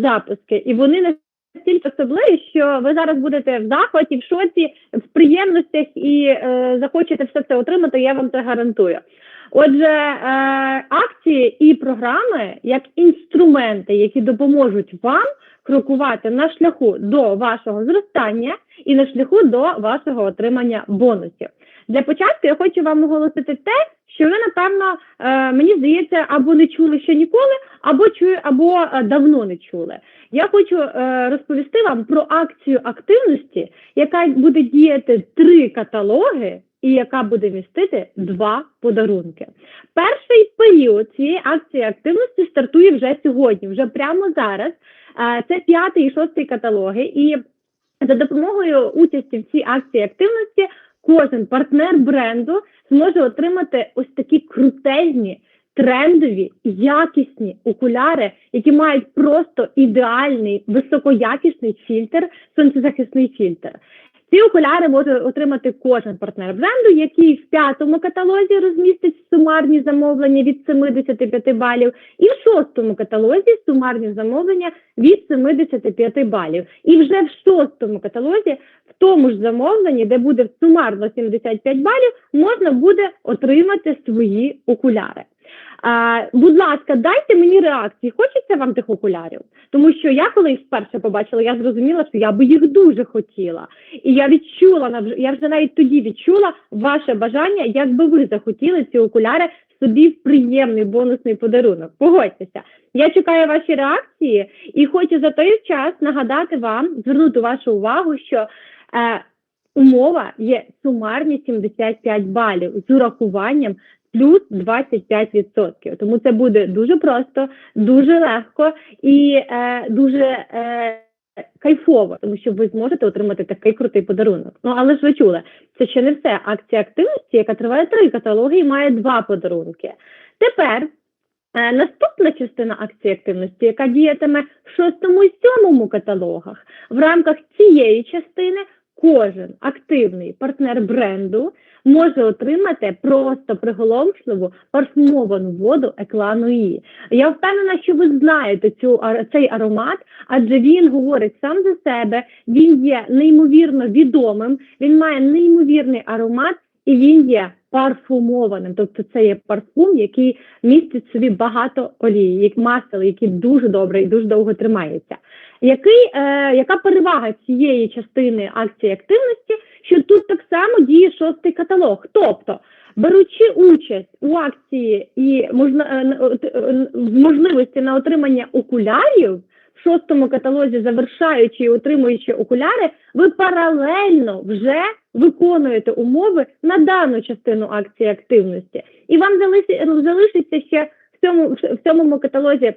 запуски, і вони настільки особливі, що ви зараз будете в захваті, в шоці, в приємностях і е, захочете все це отримати. Я вам це гарантую. Отже, е, акції і програми як інструменти, які допоможуть вам крокувати на шляху до вашого зростання і на шляху до вашого отримання бонусів. Для початку я хочу вам оголосити те, що ви, напевно, е, мені здається, або не чули ще ніколи, або чую, або е, давно не чули. Я хочу е, розповісти вам про акцію активності, яка буде діяти три каталоги і яка буде містити два подарунки. Перший період цієї акції активності стартує вже сьогодні, вже прямо зараз. Це п'ятий і шостий каталоги, і за допомогою участі в цій акції активності кожен партнер бренду зможе отримати ось такі крутезні, трендові, якісні окуляри, які мають просто ідеальний високоякісний фільтр, сонцезахисний фільтр. Ці окуляри може отримати кожен партнер бренду, який в п'ятому каталозі розмістить сумарні замовлення від 75 балів, і в шостому каталозі сумарні замовлення від 75 балів. І вже в шостому каталозі, в тому ж замовленні, де буде сумарно 75 балів, можна буде отримати свої окуляри. Будь ласка, дайте мені реакції. Хочеться вам тих окулярів? Тому що я коли їх вперше побачила, я зрозуміла, що я би їх дуже хотіла. І я відчула я вже навіть тоді відчула ваше бажання, як би ви захотіли ці окуляри собі в приємний бонусний подарунок. Погодьтеся. Я чекаю ваші реакції і хочу за той час нагадати вам, звернути вашу увагу, що е, умова є сумарні 75 балів з урахуванням плюс 25%. Тому це буде дуже просто, дуже легко і е, дуже е, кайфово, тому що ви зможете отримати такий крутий подарунок. Ну але ж ви чули, це ще не все. Акція активності, яка триває три каталоги і має два подарунки. Тепер. Е, Наступна частина акції активності, яка діятиме в шостому і сьомому каталогах, в рамках цієї частини кожен активний партнер бренду може отримати просто приголомшливу парфумовану воду Еклануї. Я впевнена, що ви знаєте цю цей аромат, адже він говорить сам за себе. Він є неймовірно відомим, він має неймовірний аромат і він є парфумованим. Тобто це є парфум, який містить в собі багато олії, як масел, який дуже добре і дуже довго тримається. Який, е, яка перевага цієї частини акції активності, що тут так само діє шостий каталог? Тобто, беручи участь у акції і можна, е, е, можливості на отримання окулярів, шостому каталозі, завершаючи і отримуючи окуляри, ви паралельно вже виконуєте умови на дану частину акції активності. І вам залишиться ще в цьому, в цьому каталозі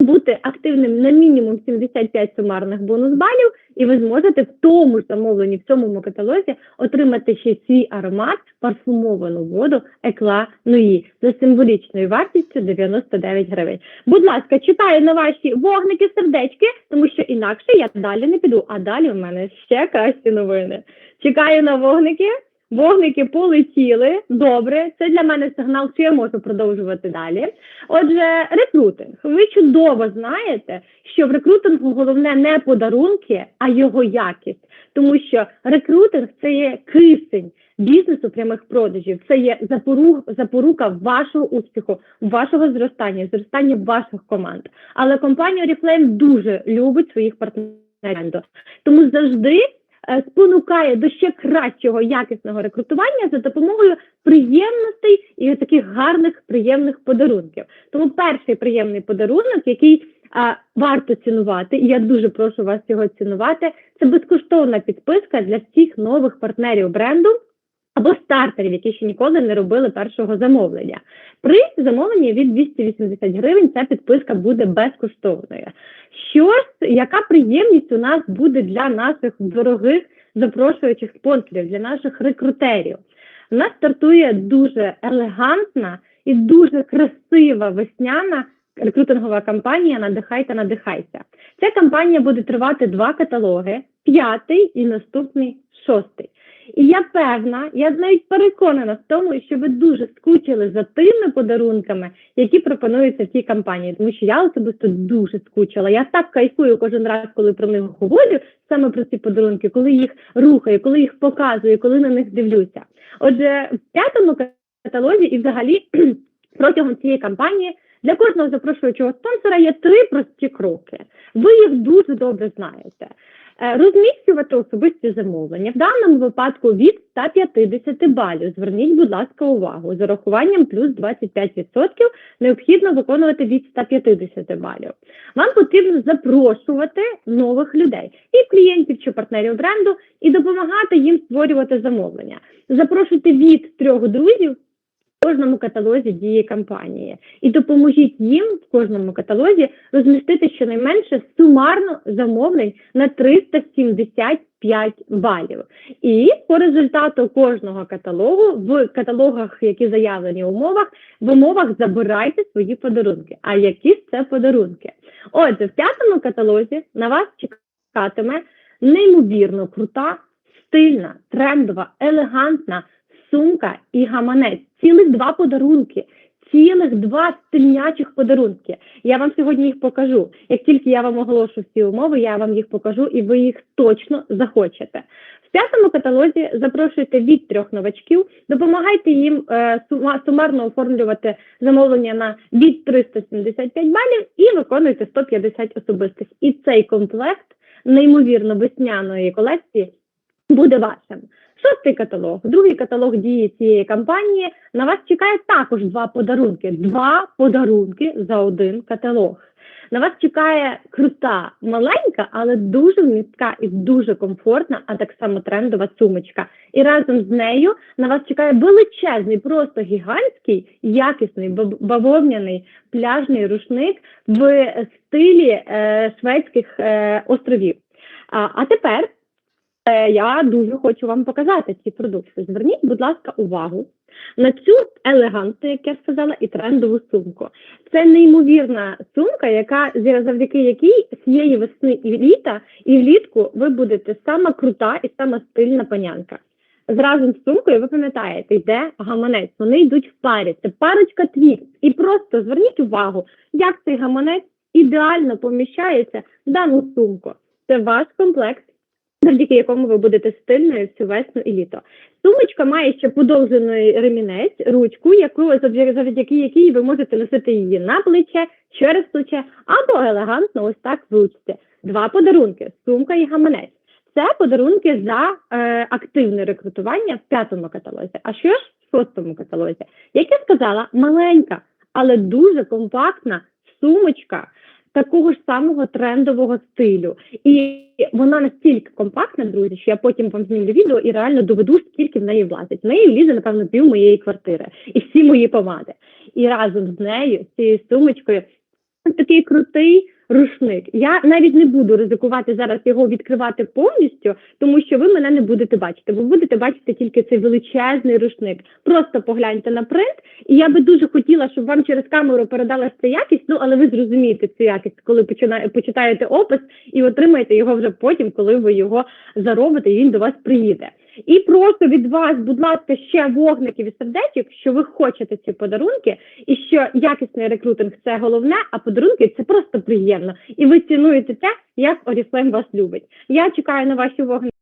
бути активним на мінімум 75 сумарних бонус балів, і ви зможете в тому ж замовленні, в цьому каталозі отримати ще свій аромат, парфумовану воду Екла Нуї за символічною вартістю 99 гривень. Будь ласка, читаю на ваші вогники, сердечки, тому що інакше я далі не піду. А далі в мене ще кращі новини. Чекаю на вогники. Вогники полетіли. Добре, це для мене сигнал, що я можу продовжувати далі. Отже, рекрутинг. Ви чудово знаєте, що в рекрутингу головне не подарунки, а його якість. Тому що рекрутинг це є кисень бізнесу прямих продажів, це є запорук, запорука вашого успіху, вашого зростання, зростання ваших команд. Але компанія Oriflame дуже любить своїх партнерів. Тому завжди спонукає до ще кращого якісного рекрутування за допомогою приємностей і таких гарних приємних подарунків. Тому перший приємний подарунок, який а, варто цінувати, і я дуже прошу вас його цінувати, це безкоштовна підписка для всіх нових партнерів бренду. Або стартерів, які ще ніколи не робили першого замовлення. При замовленні від 280 гривень ця підписка буде безкоштовною. Що ж, яка приємність у нас буде для наших дорогих запрошуючих спонсорів, для наших рекрутерів? У нас стартує дуже елегантна і дуже красива весняна рекрутингова кампанія Надихай та надихайся. Ця кампанія буде тривати два каталоги: п'ятий і наступний шостий. І я певна, я навіть переконана в тому, що ви дуже скучили за тими подарунками, які пропонуються в цій кампанії. Тому що я особисто дуже скучила. Я так кайфую кожен раз, коли про них говорю, саме про ці подарунки, коли їх рухаю, коли їх показую, коли на них дивлюся. Отже, в п'ятому каталозі і взагалі протягом цієї кампанії для кожного запрошуючого спонсора є три прості кроки. Ви їх дуже добре знаєте. Е, Розміщувати особисті замовлення в даному випадку від 150 балів. Зверніть, будь ласка, увагу. З урахуванням плюс 25% необхідно виконувати від 150 балів. Вам потрібно запрошувати нових людей і клієнтів чи партнерів бренду і допомагати їм створювати замовлення. Запрошуйте від трьох друзів кожному каталозі дії кампанії і допоможіть їм в кожному каталозі розмістити щонайменше сумарно замовлень на 375 балів. І по результату кожного каталогу в каталогах, які заявлені в умовах, в умовах забирайте свої подарунки. А які ж це подарунки? Отже, в п'ятому каталозі на вас чекатиме неймовірно крута, стильна, трендова, елегантна сумка і гаманець. Цілих два подарунки. Цілих два стильнячих подарунки. Я вам сьогодні їх покажу. Як тільки я вам оголошу всі умови, я вам їх покажу, і ви їх точно захочете. В п'ятому каталозі запрошуйте від трьох новачків, допомагайте їм е, сума- сумарно оформлювати замовлення на від 375 балів і виконуйте 150 особистих. І цей комплект неймовірно весняної колекції буде вашим. Шостий каталог, другий каталог дії цієї кампанії. На вас чекає також два подарунки. Два подарунки за один каталог. На вас чекає крута, маленька, але дуже вмістка і дуже комфортна, а так само трендова сумочка. І разом з нею на вас чекає величезний, просто гігантський, якісний бавовняний пляжний рушник в стилі е, шведських е, островів. А, а тепер Я дуже хочу вам показати ці продукти. Зверніть, будь ласка, увагу на цю елегантну, як я сказала, і трендову сумку. Це неймовірна сумка, яка завдяки якій цієї весни і літа, і влітку ви будете сама крута і сама стильна панянка. Зразу з сумкою ви пам'ятаєте, йде гаманець. Вони йдуть в парі. Це парочка твіт. І просто зверніть увагу, як цей гаманець ідеально поміщається в дану сумку. Це ваш комплект завдяки якому ви будете стильною всю весну і літо. Сумочка має ще подовжений ремінець, ручку, яку завдяки, якій ви можете носити її на плече, через плече або елегантно ось так в ручці. Два подарунки: сумка і гаманець. Це подарунки за е, активне рекрутування в п'ятому каталозі. А що ж в шостому каталозі? Як я сказала, маленька, але дуже компактна сумочка такого ж самого трендового стилю. І вона настільки компактна, друзі, що я потім вам знімлю відео і реально доведу, скільки в неї влазить. В неї влізе, напевно, пів моєї квартири і всі мої помади. І разом з нею, з цією сумочкою, такий крутий рушник. Я навіть не буду ризикувати зараз його відкривати повністю, тому що ви мене не будете бачити. Ви будете бачити тільки цей величезний рушник. Просто погляньте на принт, і я би дуже хотіла, щоб вам через камеру передала ця якість. Ну але ви зрозумієте цю якість, коли починає почитаєте опис і отримаєте його вже потім, коли ви його заробите, і він до вас приїде. І просто від вас, будь ласка, ще вогників і сердечок, що ви хочете ці подарунки, і що якісний рекрутинг це головне, а подарунки це просто приємно. І ви цінуєте те, як Оріфлейм вас любить. Я чекаю на ваші вогники.